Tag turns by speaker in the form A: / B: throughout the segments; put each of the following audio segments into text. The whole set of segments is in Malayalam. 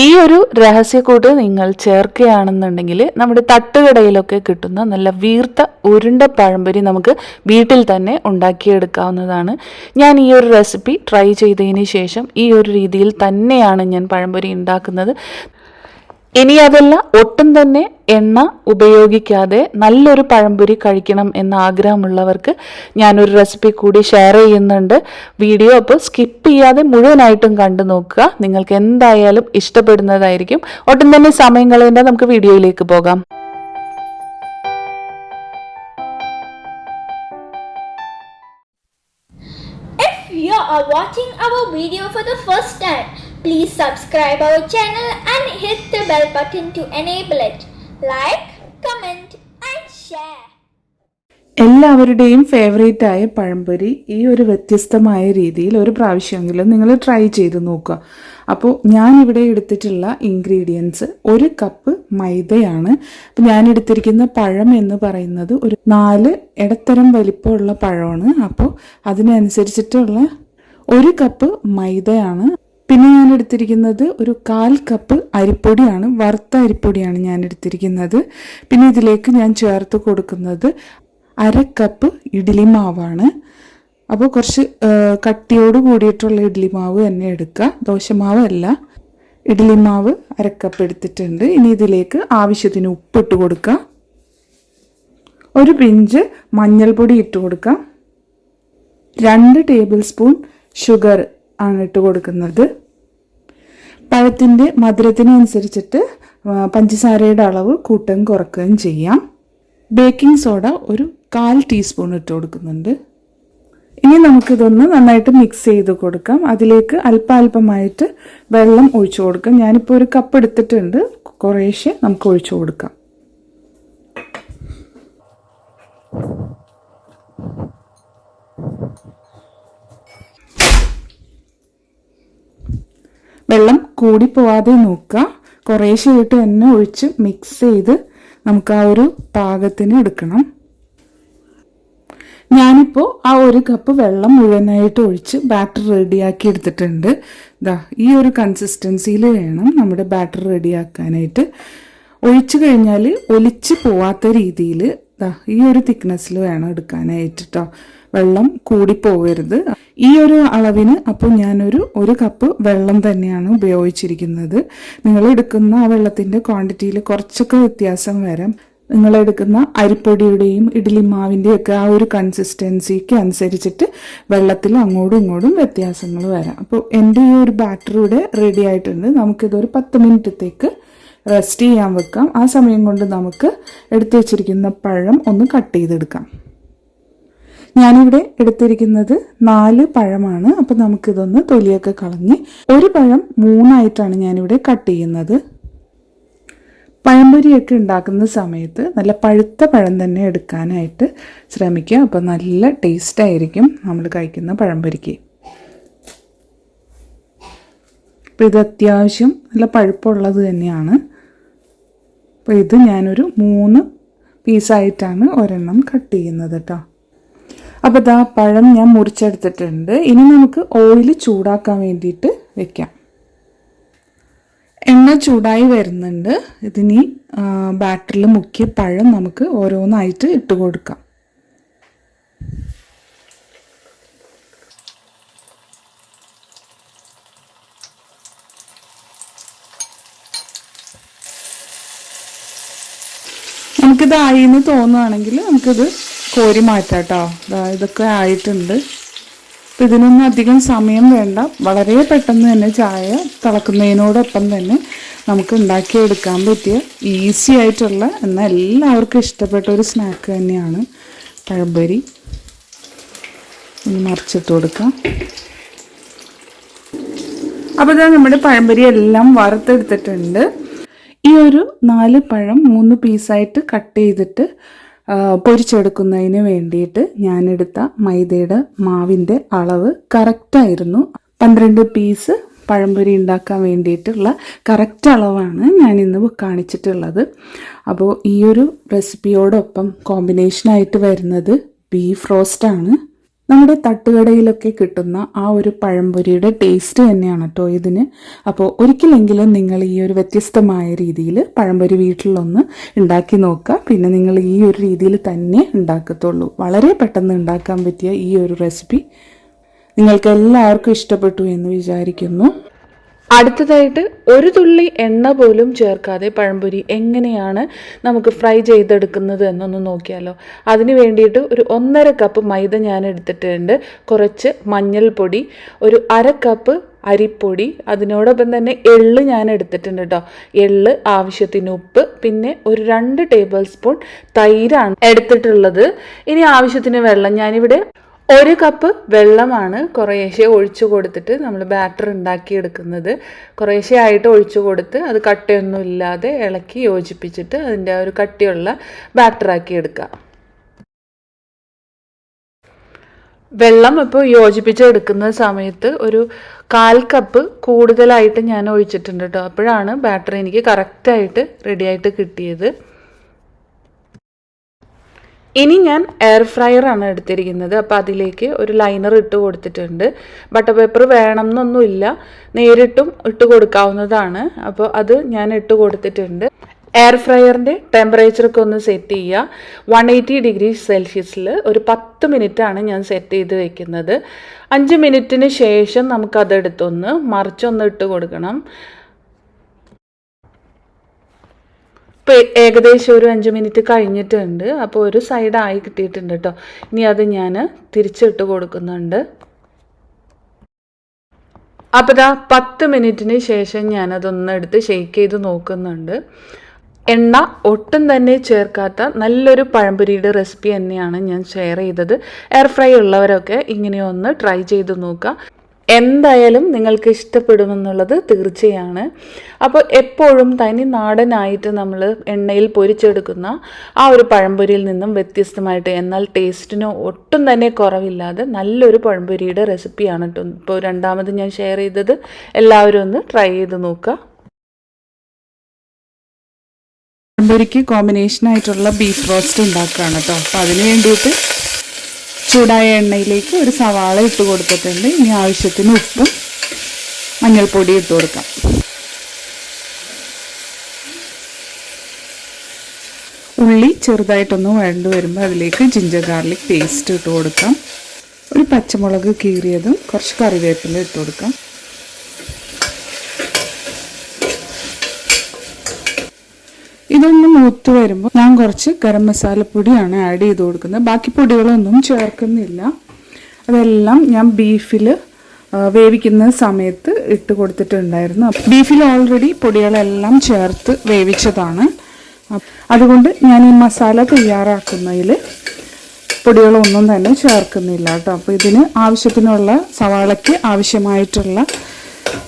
A: ഈ ഒരു രഹസ്യക്കൂട്ട് നിങ്ങൾ ചേർക്കുകയാണെന്നുണ്ടെങ്കിൽ നമ്മുടെ തട്ടുകടയിലൊക്കെ കിട്ടുന്ന നല്ല വീർത്ത ഉരുണ്ട പഴംപൊരി നമുക്ക് വീട്ടിൽ തന്നെ ഉണ്ടാക്കിയെടുക്കാവുന്നതാണ്. ഞാൻ ഈ ഒരു റെസിപ്പി ട്രൈ ചെയ്തതിന് ശേഷം ഈ ഒരു രീതിയിൽ തന്നെയാണ് ഞാൻ പഴംപൊരി ഉണ്ടാക്കുന്നത്. ഇനി അതല്ല ഒട്ടും തന്നെ എണ്ണ ഉപയോഗിക്കാതെ നല്ലൊരു പഴംപൊരി കഴിക്കണം എന്ന ആഗ്രഹമുള്ളവർക്ക് ഞാനൊരു റെസിപ്പി കൂടി ഷെയർ ചെയ്യുന്നുണ്ട്. വീഡിയോ അപ്പോൾ സ്കിപ്പ് ചെയ്യാതെ മുഴുവനായിട്ടും കണ്ടു നോക്കുക. നിങ്ങൾക്ക് എന്തായാലും ഇഷ്ടപ്പെടുന്നതായിരിക്കും. ഒട്ടും തന്നെ സമയം കളയേണ്ട നമുക്ക് വീഡിയോയിലേക്ക് പോകാം.
B: If you are watching our video for the first time, please subscribe our channel and hit the bell button to enable it. Like, comment and share.
A: എല്ലാവരുടെയും ഫേവറേറ്റ് ആയ പഴംപൊരി ഈ ഒരു വ്യത്യസ്തമായ രീതിയിൽ ഒരു പ്രാവശ്യമെങ്കിലും നിങ്ങൾ ട്രൈ ചെയ്ത് നോക്കുക അപ്പോൾ ഞാൻ ഇവിടെ എടുത്തിട്ടുള്ള ഇൻഗ്രീഡിയൻസ് ഒരു കപ്പ് മൈദയാണ് അപ്പോൾ ഞാൻ എടുത്തിരിക്കുന്ന പഴം എന്ന് പറയുന്നത് ഒരു നാല് ഇടത്തരം വലിപ്പമുള്ള പഴമാണ് അപ്പോൾ അതിനനുസരിച്ചിട്ടുള്ള ഒരു കപ്പ് മൈദയാണ് പിന്നെ ഞാൻ എടുത്തിരിക്കുന്നത് ഒരു കാൽ കപ്പ് അരിപ്പൊടിയാണ് വറുത്ത അരിപ്പൊടിയാണ് ഞാൻ എടുത്തിരിക്കുന്നത്. പിന്നെ ഇതിലേക്ക് ഞാൻ ചേർത്ത് കൊടുക്കുന്നത് അര കപ്പ് ഇഡ്ഡലി മാവാണ്. അപ്പോൾ കുറച്ച് കട്ടിയോട് കൂടിയിട്ടുള്ള ഇഡ്ഡലി മാവ് തന്നെ എടുക്കുക. ദോശമാവല്ല. ഇഡ്ഡലി മാവ് അരക്കപ്പ് എടുത്തിട്ടുണ്ട്. ഇനി ഇതിലേക്ക് ആവശ്യത്തിന് ഉപ്പിട്ട് കൊടുക്കുക ഒരു പിഞ്ച് മഞ്ഞൾപ്പൊടി ഇട്ട് കൊടുക്കുക രണ്ട് ടേബിൾ സ്പൂൺ ഷുഗർ ആണ് ഇട്ട് കൊടുക്കുന്നത്. പഴത്തിന്റെ മധുരത്തിനനുസരിച്ചിട്ട് പഞ്ചസാരയുടെ അളവ് കൂട്ടുകയും കുറക്കുകയും ചെയ്യാം. ബേക്കിംഗ് സോഡ ഒരു കാൽ ടീസ്പൂൺ ഇട്ട് കൊടുക്കുന്നുണ്ട്. ഇനി നമുക്കിതൊന്ന് നന്നായിട്ട് മിക്സ് ചെയ്ത് കൊടുക്കാം. അതിലേക്ക് അല്പാൽപമായിട്ട് വെള്ളം ഒഴിച്ചു കൊടുക്കാം. ഞാനിപ്പോൾ ഒരു കപ്പ് എടുത്തിട്ടുണ്ട്. കുറേശ്ശെ നമുക്ക് ഒഴിച്ചു കൊടുക്കാം. വെള്ളം കൂടി പോവാതെ നോക്കുക. കുറേശ്ശെ ഇട്ട് തന്നെ ഒഴിച്ച് മിക്സ് ചെയ്ത് നമുക്ക് ആ ഒരു പാകത്തിന് എടുക്കണം. ഞാനിപ്പോൾ ആ ഒരു കപ്പ് വെള്ളം മുഴുവനായിട്ട് ഒഴിച്ച് ബാറ്റർ റെഡിയാക്കി എടുത്തിട്ടുണ്ട്. ഇതാ ഈ ഒരു കൺസിസ്റ്റൻസിയിൽ വേണം നമ്മുടെ ബാറ്റർ റെഡിയാക്കാനായിട്ട് ഒഴിച്ചു കഴിഞ്ഞാൽ ഒലിച്ച് പോവാത്ത രീതിയിൽ ഈ ഒരു തിക്നെസ്സിൽ വേണം എടുക്കാനായിട്ട് കേട്ടോ വെള്ളം കൂടി പോകരുത് ഈ ഒരു അളവിന് അപ്പോൾ ഞാനൊരു ഒരു കപ്പ് വെള്ളം തന്നെയാണ് ഉപയോഗിച്ചിരിക്കുന്നത്. നിങ്ങൾ എടുക്കുന്ന ആ വെള്ളത്തിന്റെ ക്വാണ്ടിറ്റിയിൽ കുറച്ചൊക്കെ വ്യത്യാസം വരാം. നിങ്ങളെടുക്കുന്ന അരിപ്പൊടിയുടെയും ഇഡ്ഡലി മാവിന്റെയും ഒക്കെ ആ ഒരു കൺസിസ്റ്റൻസിക്ക് അനുസരിച്ചിട്ട് വെള്ളത്തിൽ അങ്ങോട്ടും ഇങ്ങോട്ടും വ്യത്യാസങ്ങൾ വരാം. അപ്പോൾ എന്റെ ഈ ഒരു ബാറ്റർ ഇവിടെ റെഡി ആയിട്ടുണ്ട്. നമുക്കിതൊരു പത്ത് മിനിറ്റത്തേക്ക് റെസ്റ്റ് ചെയ്യാൻ വെക്കാം. ആ സമയം കൊണ്ട് നമുക്ക് എടുത്തു വെച്ചിരിക്കുന്ന പഴം ഒന്ന് കട്ട് ചെയ്തെടുക്കാം. ഞാനിവിടെ എടുത്തിരിക്കുന്നത് നാല് പഴമാണ്. അപ്പം നമുക്കിതൊന്ന് തൊലിയൊക്കെ കളഞ്ഞ് ഒരു പഴം മൂന്നായിട്ടാണ് ഞാനിവിടെ കട്ട് ചെയ്യുന്നത്. പഴംപൊരിയൊക്കെ ഉണ്ടാക്കുന്ന സമയത്ത് നല്ല പഴുത്ത പഴം തന്നെ എടുക്കാനായിട്ട് ശ്രമിക്കുക. അപ്പം നല്ല ടേസ്റ്റായിരിക്കും നമ്മൾ കഴിക്കുന്ന പഴംപൊരിക്ക്. അപ്പോൾ ഇത് അത്യാവശ്യം നല്ല പഴുപ്പുള്ളത് തന്നെയാണ്. അപ്പോൾ ഇത് ഞാനൊരു മൂന്ന് പീസായിട്ടാണ് ഒരെണ്ണം കട്ട് ചെയ്യുന്നത് കേട്ടോ അപ്പോൾ ഇതാ പഴം ഞാൻ മുറിച്ചെടുത്തിട്ടുണ്ട്. ഇനി നമുക്ക് ഓയിൽ ചൂടാക്കാൻ വേണ്ടിയിട്ട് വെക്കാം. എണ്ണ ചൂടായി വരുന്നുണ്ട്. ഇതിനി ബാറ്ററിൽ മുക്കിയ പഴം നമുക്ക് ഓരോന്നായിട്ട് ഇട്ട് കൊടുക്കാം. നമുക്കിത് ആയി എന്ന് തോന്നുകയാണെങ്കിൽ നമുക്കിത് കോരി മാറ്റാം കേട്ടോ ഇതൊക്കെ ആയിട്ടുണ്ട്. അപ്പം ഇതിനൊന്നും അധികം സമയം വേണ്ട. വളരെ പെട്ടെന്ന് തന്നെ ചായ തിളക്കുന്നതിനോടൊപ്പം തന്നെ നമുക്ക് ഉണ്ടാക്കിയെടുക്കാൻ പറ്റിയ ഈസി ആയിട്ടുള്ള എന്നാൽ എല്ലാവർക്കും ഇഷ്ടപ്പെട്ട ഒരു സ്നാക്ക് തന്നെയാണ് പഴംപൊരി. മറിച്ചിട്ട് കൊടുക്കാം. അപ്പോൾ ഇതാ നമ്മുടെ പഴംപൊരി എല്ലാം വറുത്തെടുത്തിട്ടുണ്ട്. ഈ ഒരു നാല് പഴം മൂന്ന് പീസായിട്ട് കട്ട് ചെയ്തിട്ട് പൊരിച്ചെടുക്കുന്നതിന് വേണ്ടിയിട്ട് ഞാനെടുത്ത മൈദയുടെ മാവിന്റെ അളവ് കറക്റ്റായിരുന്നു പന്ത്രണ്ട് പീസ് പഴംപൊരി ഉണ്ടാക്കാൻ വേണ്ടിയിട്ടുള്ള കറക്റ്റ് അളവാണ് ഞാൻ ഇന്ന് കാണിച്ചിട്ടുള്ളത്. അപ്പോൾ ഈ ഒരു റെസിപ്പിയോടൊപ്പം കോമ്പിനേഷനായിട്ട് വരുന്നത് ബീഫ് റോസ്റ്റാണ് നമ്മുടെ തട്ടുകടയിലൊക്കെ കിട്ടുന്ന ആ ഒരു പഴംപൊരിയുടെ ടേസ്റ്റ് തന്നെയാണ് കേട്ടോ ഇതിന്. അപ്പോൾ ഒരിക്കലെങ്കിലും നിങ്ങൾ ഈ ഒരു വ്യത്യസ്തമായ രീതിയിൽ പഴംപൊരി വീട്ടിലൊന്ന് ഉണ്ടാക്കി നോക്കുക. പിന്നെ നിങ്ങൾ ഈ ഒരു രീതിയിൽ തന്നെ ഉണ്ടാക്കത്തുള്ളൂ. വളരെ പെട്ടെന്ന് ഉണ്ടാക്കാൻ പറ്റിയ ഈ ഒരു റെസിപ്പി നിങ്ങൾക്ക് എല്ലാവർക്കും ഇഷ്ടപ്പെട്ടു എന്ന് വിചാരിക്കുന്നു. അടുത്തതായിട്ട് ഒരു തുള്ളി എണ്ണ പോലും ചേർക്കാതെ പഴംപൊരി എങ്ങനെയാണ് നമുക്ക് ഫ്രൈ ചെയ്തെടുക്കുന്നത് എന്നൊന്ന് നോക്കിയാലോ. അതിന് വേണ്ടിയിട്ട് ഒരു ഒന്നര കപ്പ് മൈദ ഞാൻ എടുത്തിട്ടുണ്ട്. കുറച്ച് മഞ്ഞൾപ്പൊടി ഒരു അര കപ്പ് അരിപ്പൊടി അതിനോടൊപ്പം തന്നെ എള്ള് ഞാൻ എടുത്തിട്ടുണ്ട് കേട്ടോ എള്ള് ആവശ്യത്തിന് ഉപ്പ് പിന്നെ ഒരു രണ്ട് ടേബിൾ സ്പൂൺ തൈരാണ് എടുത്തിട്ടുള്ളത്. ഇനി ആവശ്യത്തിന് വെള്ളം ഞാനിവിടെ ഒരു കപ്പ് വെള്ളമാണ് കുറേശ്ശെ ഒഴിച്ചു കൊടുത്തിട്ട് നമ്മൾ ബാറ്റർ ഉണ്ടാക്കിയെടുക്കുന്നത്. കുറേശ്ശെ ആയിട്ട് ഒഴിച്ചു കൊടുത്ത് അത് കട്ടയൊന്നും ഇല്ലാതെ ഇളക്കി യോജിപ്പിച്ചിട്ട് അതിന്റെ ഒരു കട്ടിയുള്ള ബാറ്ററാക്കി എടുക്കുക. വെള്ളം ഇപ്പോൾ യോജിപ്പിച്ചെടുക്കുന്ന സമയത്ത് ഒരു കാൽ കപ്പ് കൂടുതലായിട്ട് ഞാൻ ഒഴിച്ചിട്ടുണ്ട് കേട്ടോ. അപ്പോഴാണ് ബാറ്ററി എനിക്ക് കറക്റ്റായിട്ട് റെഡിയായിട്ട് കിട്ടിയത്. ഇനി ഞാൻ എയർ ഫ്രയർ ആണ് എടുത്തിരിക്കുന്നത്. അപ്പോൾ അതിലേക്ക് ഒരു ലൈനർ ഇട്ട് കൊടുത്തിട്ടുണ്ട്. ബട്ടർ പേപ്പർ വേണം എന്നൊന്നുമില്ല നേരിട്ടും ഇട്ട് കൊടുക്കാവുന്നതാണ്. അപ്പോൾ അത് ഞാൻ ഇട്ട് കൊടുത്തിട്ടുണ്ട്. എയർ ഫ്രയറിന്റെ ടെമ്പറേച്ചറൊക്കെ ഒന്ന് സെറ്റ് ചെയ്യുക വൺ എയ്റ്റി ഡിഗ്രി സെൽഷ്യസിൽ ഒരു പത്ത് മിനിറ്റാണ് ഞാൻ സെറ്റ് ചെയ്ത് വെക്കുന്നത്. അഞ്ച് മിനിറ്റിന് ശേഷം നമുക്കതെടുത്തൊന്ന് മറിച്ചൊന്ന് ഇട്ട് കൊടുക്കണം. ഇപ്പോൾ ഏകദേശം ഒരു അഞ്ച് മിനിറ്റ് കഴിഞ്ഞിട്ടുണ്ട്. അപ്പോൾ ഒരു സൈഡായി കിട്ടിയിട്ടുണ്ട് കേട്ടോ ഇനി അത് ഞാൻ തിരിച്ചിട്ട് കൊടുക്കുന്നുണ്ട്. അപ്പോൾ ഇതാ പത്ത് മിനിറ്റിന് ശേഷം ഞാനതൊന്ന് എടുത്ത് ഷെയ്ക്ക് ചെയ്ത് നോക്കുന്നുണ്ട്. എണ്ണ ഒട്ടും തന്നെ ചേർക്കാത്ത നല്ലൊരു പഴംപൊരിയുടെ റെസിപ്പി തന്നെയാണ് ഞാൻ ഷെയർ ചെയ്തത്. എയർ ഫ്രൈ ഉള്ളവരൊക്കെ ഇങ്ങനെയൊന്ന് ട്രൈ ചെയ്ത് നോക്കുക. എന്തായാലും നിങ്ങൾക്ക് ഇഷ്ടപ്പെടുമെന്നുള്ളത് തീർച്ചയാണ്. അപ്പോൾ എപ്പോഴും തനി നാടനായിട്ട് നമ്മൾ എണ്ണയിൽ പൊരിച്ചെടുക്കുന്ന ആ ഒരു പഴംപൊരിയിൽ നിന്നും വ്യത്യസ്തമായിട്ട് എന്നാൽ ടേസ്റ്റിന് ഒട്ടും തന്നെ കുറവില്ലാതെ നല്ലൊരു പഴംപൊരിയുടെ റെസിപ്പിയാണ് കേട്ടോ. ഇപ്പോൾ രണ്ടാമത് ഞാൻ ഷെയർ ചെയ്തത്. എല്ലാവരും ഒന്ന് ട്രൈ ചെയ്ത് നോക്കുക.
C: പഴംപൊരിക്ക് കോമ്പിനേഷനായിട്ടുള്ള ബീഫ് റോസ്റ്റ് ഉണ്ടാക്കുകയാണ് കേട്ടോ. അപ്പോൾ അതിന് വേണ്ടിയിട്ട് ചൂടായ എണ്ണയിലേക്ക് ഒരു സവാള ഇട്ട് കൊടുത്തിട്ടുണ്ട്. ഇനി ആവശ്യത്തിന് ഉപ്പും മഞ്ഞൾപ്പൊടി ഇട്ട് കൊടുക്കാം. ഉള്ളി ചെറുതായിട്ടൊന്ന് വഴണ്ട് വരുമ്പോൾ അതിലേക്ക് ജിഞ്ചർ ഗാർലിക് പേസ്റ്റ് ഇട്ട് കൊടുക്കാം. ഒരു പച്ചമുളക് കീറിയതും കുറച്ച് കറിവേപ്പില ഇട്ട് കൊടുക്കാം. മൂത്ത് വരുമ്പോൾ ഞാൻ കുറച്ച് ഗരം മസാലപ്പൊടിയാണ് ആഡ് ചെയ്ത് കൊടുക്കുന്നത്. ബാക്കി പൊടികളൊന്നും ചേർക്കുന്നില്ല. അതെല്ലാം ഞാൻ ബീഫിൽ വേവിക്കുന്ന സമയത്ത് ഇട്ട് കൊടുത്തിട്ടുണ്ടായിരുന്നു. ബീഫിൽ ഓൾറെഡി പൊടികളെല്ലാം ചേർത്ത് വേവിച്ചതാണ്. അതുകൊണ്ട് ഞാൻ ഈ മസാല തയ്യാറാക്കുന്നതിൽ പൊടികളൊന്നും തന്നെ ചേർക്കുന്നില്ല കേട്ടോ. അപ്പോൾ ഇതിന് ആവശ്യത്തിനുള്ള സവാളയ്ക്ക് ആവശ്യമായിട്ടുള്ള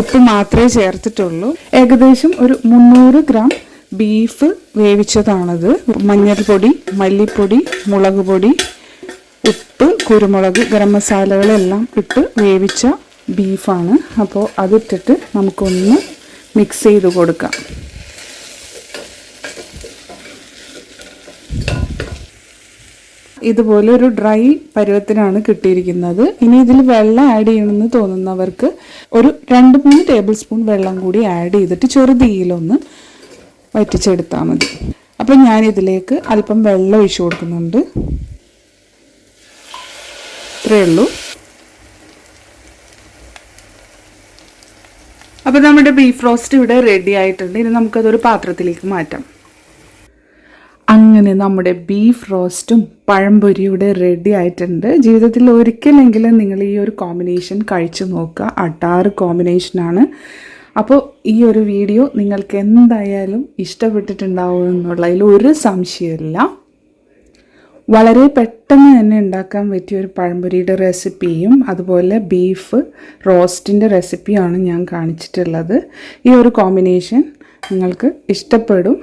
C: ഉപ്പ് മാത്രമേ ചേർത്തിട്ടുള്ളൂ. ഏകദേശം ഒരു മുന്നൂറ് ഗ്രാം ബീഫ് വേവിച്ചതാണത്. മഞ്ഞൾപ്പൊടി മല്ലിപ്പൊടി മുളക് പൊടി ഉപ്പ് കുരുമുളക് ഗരം മസാലകളെല്ലാം ഇട്ട് വേവിച്ച ബീഫാണ്. അപ്പോൾ അതിട്ടിട്ട് നമുക്കൊന്ന് മിക്സ് ചെയ്ത് കൊടുക്കാം. ഇതുപോലെ ഒരു ഡ്രൈ പരുവത്തിനാണ് കിട്ടിയിരിക്കുന്നത്. ഇനി ഇതിൽ വെള്ളം ആഡ് ചെയ്യണമെന്ന് തോന്നുന്നവർക്ക് ഒരു രണ്ട് മൂന്ന് ടേബിൾ സ്പൂൺ വെള്ളം കൂടി ആഡ് ചെയ്തിട്ട് ചെറുതീയിലൊന്ന് വറ്റിച്ചെടുത്താൽ മതി. അപ്പം ഞാനിതിലേക്ക് അല്പം വെള്ളം ഒഴിച്ചു കൊടുക്കുന്നുണ്ട്. ഇത്രയേ ഉള്ളൂ. അപ്പോൾ നമ്മുടെ ബീഫ് റോസ്റ്റ് ഇവിടെ റെഡി ആയിട്ടുണ്ട്. ഇനി നമുക്കതൊരു പാത്രത്തിലേക്ക് മാറ്റാം. അങ്ങനെ നമ്മുടെ ബീഫ് റോസ്റ്റും പഴംപൊരി ഇവിടെ റെഡി ആയിട്ടുണ്ട്. ജീവിതത്തിൽ ഒരിക്കലെങ്കിലും നിങ്ങൾ ഈ ഒരു കോമ്പിനേഷൻ കഴിച്ചു നോക്കുക. അട്ടാറ് കോമ്പിനേഷനാണ്. അപ്പോൾ ഈ ഒരു വീഡിയോ നിങ്ങൾക്ക് എന്തായാലും ഇഷ്ടപ്പെട്ടിട്ടുണ്ടാവും എന്നുള്ളതിൽ ഒരു സംശയമില്ല വളരെ പെട്ടെന്ന് തന്നെ ഉണ്ടാക്കാൻ പറ്റിയ ഒരു പഴംപൊരിയുടെ റെസിപ്പിയും അതുപോലെ ബീഫ് റോസ്റ്റിന്റെ റെസിപ്പിയാണ് ഞാൻ കാണിച്ചിട്ടുള്ളത്. ഈ ഒരു കോമ്പിനേഷൻ നിങ്ങൾക്ക് ഇഷ്ടപ്പെടും.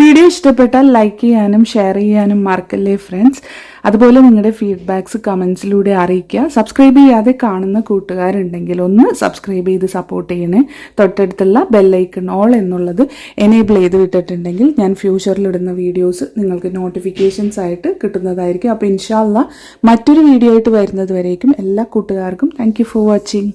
A: വീഡിയോ ഇഷ്ടപ്പെട്ടാൽ ലൈക്ക് ചെയ്യാനും ഷെയർ ചെയ്യാനും മറക്കല്ലേ ഫ്രണ്ട്സ് അതുപോലെ നിങ്ങളുടെ ഫീഡ്ബാക്ക്സ് കമൻസിലൂടെ അറിയിക്കുക. സബ്സ്ക്രൈബ് ചെയ്യാതെ കാണുന്ന കൂട്ടുകാരുണ്ടെങ്കിൽ ഒന്ന് സബ്സ്ക്രൈബ് ചെയ്ത് സപ്പോർട്ട് ചെയ്യണേ. തൊട്ടടുത്തുള്ള ബെല്ലൈക്കൺ ഓൾ എന്നുള്ളത് എനേബിൾ ചെയ്ത് വിട്ടിട്ടുണ്ടെങ്കിൽ ഞാൻ ഫ്യൂച്ചറിൽ ഇടുന്ന വീഡിയോസ് നിങ്ങൾക്ക് നോട്ടിഫിക്കേഷൻസ് ആയിട്ട് കിട്ടുന്നതായിരിക്കും. അപ്പോൾ ഇൻഷാല്ല മറ്റൊരു വീഡിയോ ആയിട്ട് വരുന്നത് വരേക്കും എല്ലാ കൂട്ടുകാർക്കും. Thank for watching